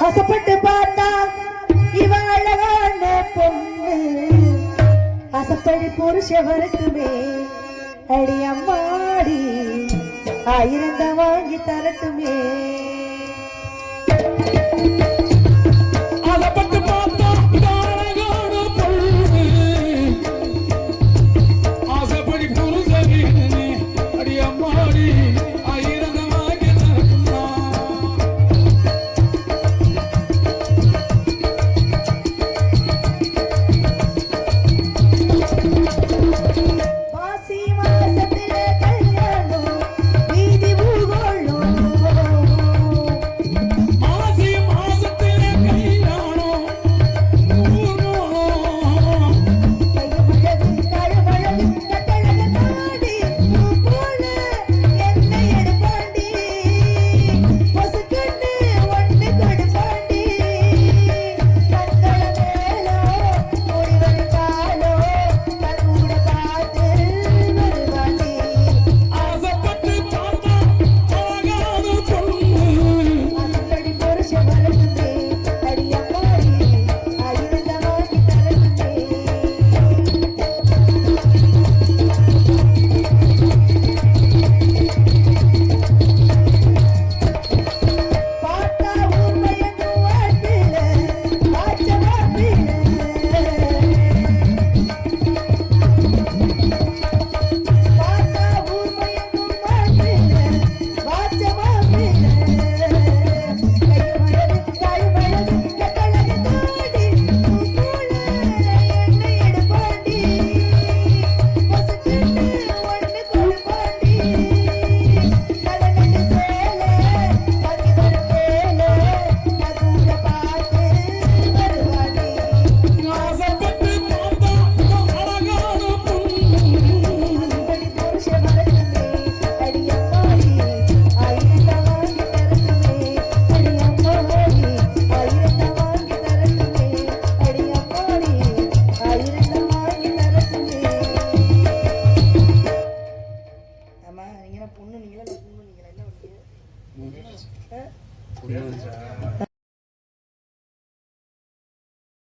ஆசைப்பட்டு பார்த்தா இவ அழகான பொண்ணு. ஆசைப்படி புருஷ வரட்டுமே. அடி அம்மாடி ஆயிருந்த வாங்கி தரட்டுமே. ஒன்று நீங்களா இல்லை ஒன்று நீங்களா? என்ன பண்ணுங்க